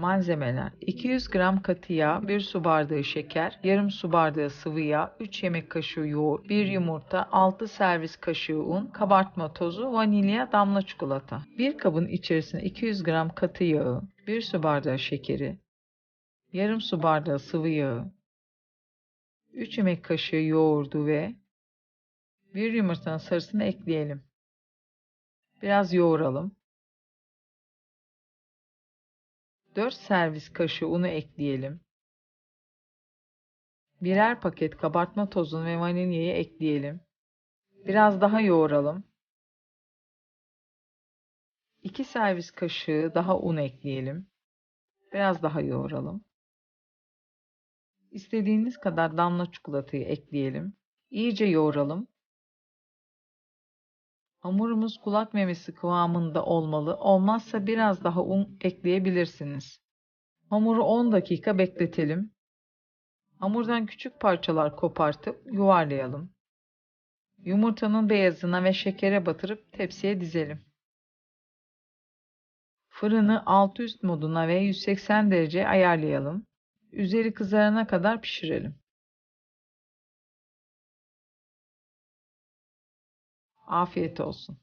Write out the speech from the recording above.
Malzemeler 200 gram katı yağ, 1 su bardağı şeker, yarım su bardağı sıvı yağ, 3 yemek kaşığı yoğurt, 1 yumurta, 6 servis kaşığı un, kabartma tozu, vanilya, damla çikolata. Bir kabın içerisine 200 gram katı yağı, 1 su bardağı şekeri, yarım su bardağı sıvı yağı, 3 yemek kaşığı yoğurdu ve 1 yumurtanın sarısını ekleyelim. Biraz yoğuralım. 4 servis kaşığı unu ekleyelim. Birer paket kabartma tozunu ve vanilyayı ekleyelim. Biraz daha yoğuralım. 2 servis kaşığı daha un ekleyelim. Biraz daha yoğuralım. İstediğiniz kadar damla çikolatayı ekleyelim. İyice yoğuralım. Hamurumuz kulak memesi kıvamında olmalı. Olmazsa biraz daha un ekleyebilirsiniz. Hamuru 10 dakika bekletelim. Hamurdan küçük parçalar kopartıp yuvarlayalım. Yumurtanın beyazına ve şekere batırıp tepsiye dizelim. Fırını alt üst moduna ve 180 derece ayarlayalım. Üzeri kızarana kadar pişirelim. Afiyet olsun.